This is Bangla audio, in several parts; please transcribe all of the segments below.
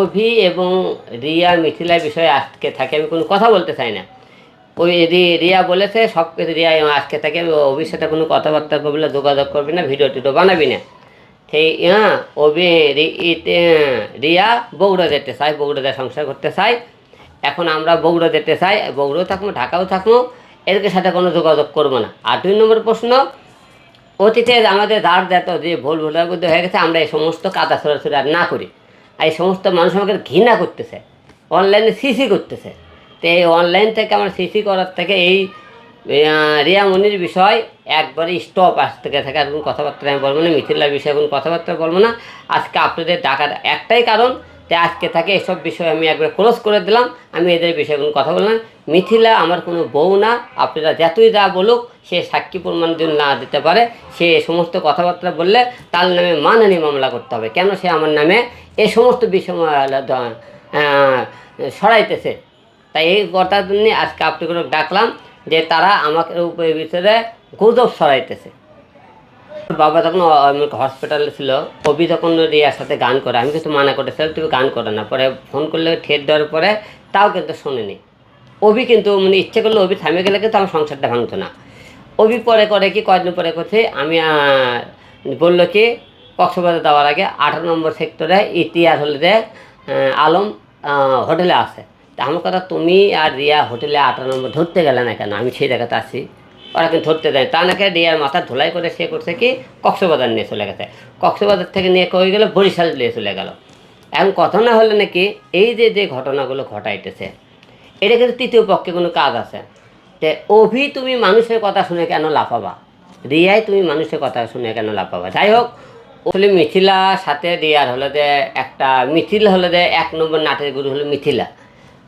অভি এবং রিয়া মিথিলার বিষয়ে আজকে থাকে, আমি কোনো কথা বলতে চাই না। ওই রিয়া বলেছে, সব কিছু রিয়া আজকে থেকে অভির সাথে কোনো কথাবার্তা করবি না, যোগাযোগ করবি না, ভিডিও টিডিও বানাবি না। সেই হ্যাঁ অভি রিয়া বগুড়া যেতে চাই বগুড়া যা সংসার করতে চাই এখন আমরা বগুড়া যেতে চাই বগুড়াও থাকব ঢাকাও থাকব এদের সাথে কোনো যোগাযোগ করব না। আর দুই নম্বর প্রশ্ন, অতীতে আমাদের দাঁড় দেত যে ভুল মধ্যে হয়ে গেছে, আমরা এই সমস্ত কাদা ছড়াছড়ি আর না করি। আর এই সমস্ত মানুষ আমাকে ঘৃণা করতেছে। অনলাইনে সিসি করতেছে। তো এই অনলাইন থেকে আমার সিসি করার থেকে এই রিয়ামণির বিষয় একবারে স্টপ আজ থেকে থাকে। আর কোনো কথাবার্তা আমি বলব না, মিথিলার বিষয়ে কোনো কথাবার্তা বলব না। আজকে আপনাদের ডাকার একটাই কারণ, যে আজকে থাকে এসব বিষয় আমি একবার ক্লোজ করে দিলাম। আমি এদের বিষয়ে কোনো কথা বললাম মিথিলা আমার কোনো বউ না। আপনারা যতই যা বলুক, সে সাক্ষী প্রমাণ যদি না দিতে পারে, সে সমস্ত কথাবার্তা বললে তার নামে মানহানি মামলা করতে হবে। কেন সে আমার নামে এ সমস্ত বিষয় সরাইতেছে? তাই এই কথার জন্য আজকে আপনাকে ডাকলাম যে তারা আমাকে উপরে ভিতরে গুজব সরাইতেছে। বাবা তখন হসপিটালে ছিল, কবি তখন রিয়ার সাথে গান করে, আমি কিন্তু মানা করেছিলাম, তুমি গান করে না। পরে ফোন করলে ঠেট দেওয়ার পরে তাও কিন্তু শোনেনি। অভি কিন্তু মানে ইচ্ছে করলে অভি থামে গেলে কিন্তু আমার সংসারটা ভাঙতো না। অভি পরে করে কি, কয়েকদিন পরে করছে, আমি বলল কি, কক্সবাজার দেওয়ার আগে আঠারো নম্বর সেক্টরে ইতিহাস হলে আলম হোটেলে আছে। তা আমার কথা, তুমি আর রিয়া হোটেলে আঠারো নম্বর ধরতে গেলে না কেন? আমি সেই জায়গাতে আছি। ওরা কিন্তু ধরতে দেয়। তা নাকি রিয়ার মাথা ধুলাই করে সে করছে কি, কক্সবাজার নিয়ে চলে গেছে। কক্সবাজার থেকে নিয়ে কই গেল? বরিশাল নিয়ে চলে গেল। এখন কথা না হলে নাকি এই যে যে ঘটনাগুলো ঘটাইতেছে এটা কিন্তু তৃতীয় পক্ষে কোনো কাজ আছে। তে অভি তুমি মানুষের কথা শুনে কেন লাফাবা? রিয়াই তুমি মানুষের কথা শুনে কেন লাফাবা? যাই হোক আসলে মিথিলা সাথে রিয়ার হলো যে একটা মিথিল হলো যে এক নম্বর নাটের গুরু হলো মিথিলা।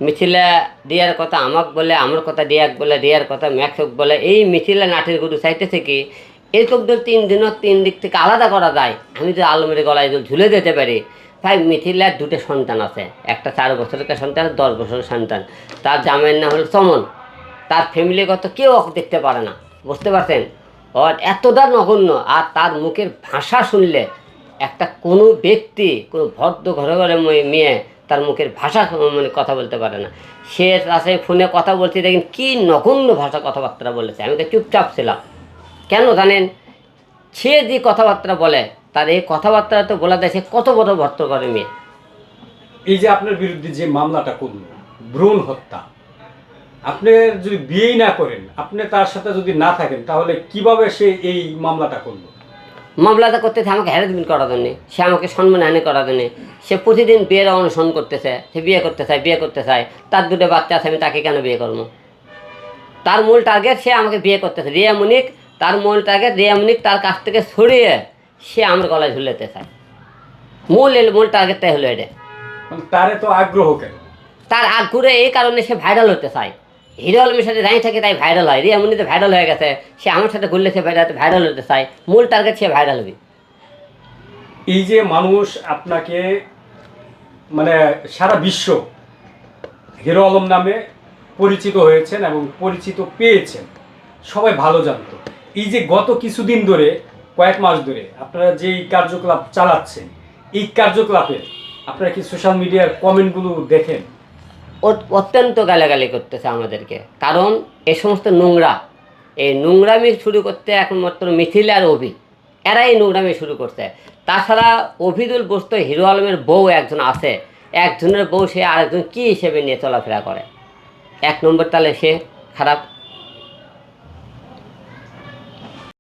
মিথিলা রিয়ার কথা আমাক বলে, আমার কথা রিয়াক বলে, রিয়ার কথা ম্যাক্সক বলে, এই মিথিলা নাটের গুরু চাইতেছে কি, এরকম তিন দিনও তিন দিক থেকে আলাদা করা যায়, আমি তো আলমের গলায় ঝুলে যেতে পারি ভাই মিথিলার দুটো সন্তান আছে। একটা চার বছরের সন্তান, দশ বছরের সন্তান। তার জামাইয়ের নাম হলো চমন। তার ফ্যামিলিগত কেউ দেখতে পারে না। বুঝতে পারছেন? ওর এতটা নগণ্য। আর তার মুখের ভাষা শুনলে একটা কোনো ব্যক্তি, কোনো ভদ্র ঘরে ঘরে মেয়ে- মেয়ে তার মুখের ভাষা মানে কথা বলতে পারে না। সে তার ফোনে কথা বলছে, দেখেন কী নগণ্য ভাষা কথাবার্তা বলেছে। আমি তো চুপচাপ ছিলাম। কেন জানেন? সে যে কথাবার্তা বলে তার এই কথাবার্তা তো বলা যায় সে কত বড় ভদ্র করে মেয়ে। এই যে আপনার বিরুদ্ধে যে মামলাটা করল ভ্রূণ হত্যা আপনি যদি বিয়েই না করেন আপনি তার সাথে যদি না থাকেন তাহলে কীভাবে সে এই মামলাটা করল? মামলাটা করতেছে আমাকে হ্যারাসমেন্ট করার জন্যে সে আমাকে সম্মানহানি করার জন্যে। সে প্রতিদিন বিয়ের অনুসরণ করতেছে সে বিয়ে করতে চায় বিয়ে করতে চায় তার দুটো বাচ্চা আছে আমি তাকে কেন বিয়ে করব? তার মূল টার্গেট সে আমাকে বিয়ে করতেছে রিয়া মুনিক তার মূল টার্গেট রিয়া মুনিক তার কাছ থেকে সরিয়ে সে আমার গলায় ঝুলেতে চায়। মূল এল- মূল টার্গেটটাই হলো এটা। মানে তারে তো আগ্রহ কেন? তার আগ্রহে এই কারণে সে ভাইরাল হতে চায়। হিরো আলমের সাথে দাঁড়িয়ে থাকে তাই ভাইরাল হয়। রিয়া মুনিতে ভাইরাল হয়ে গেছে। সে আমার সাথে ঘুরলে সে ভাইরাল ভাইরাল হতে চায়। মূল টার্গেট সে ভাইরাল হবে। এই যে মানুষ আপনাকে মানে সারা বিশ্ব হিরো আলম নামে পরিচিত হয়েছেন এবং পরিচিত পেয়েছেন। সবাই ভালো জানতো। এই যে গত কিছুদিন ধরে কয়েক মাস ধরে আপনারা যে এই কার্যকলাপ চালাচ্ছেন, এই কার্যকলাপে আপনারা কি সোশ্যাল মিডিয়ার কমেন্টগুলো দেখেন? অত- অত্যন্ত গালাগালি করতেছে আমাদেরকে। কারণ এই সমস্ত নোংরা এই নোংরামি শুরু করতে একমাত্র মিথিল আর অভি, এরাই নোংরামি শুরু করছে। তাছাড়া অভিদুল বস্তু হিরো আলমের বউ, একজন আছে। একজনের বউ সে আরেকজন কী হিসেবে নিয়ে চলাফেরা করে? এক নম্বর তালে সে খারাপ।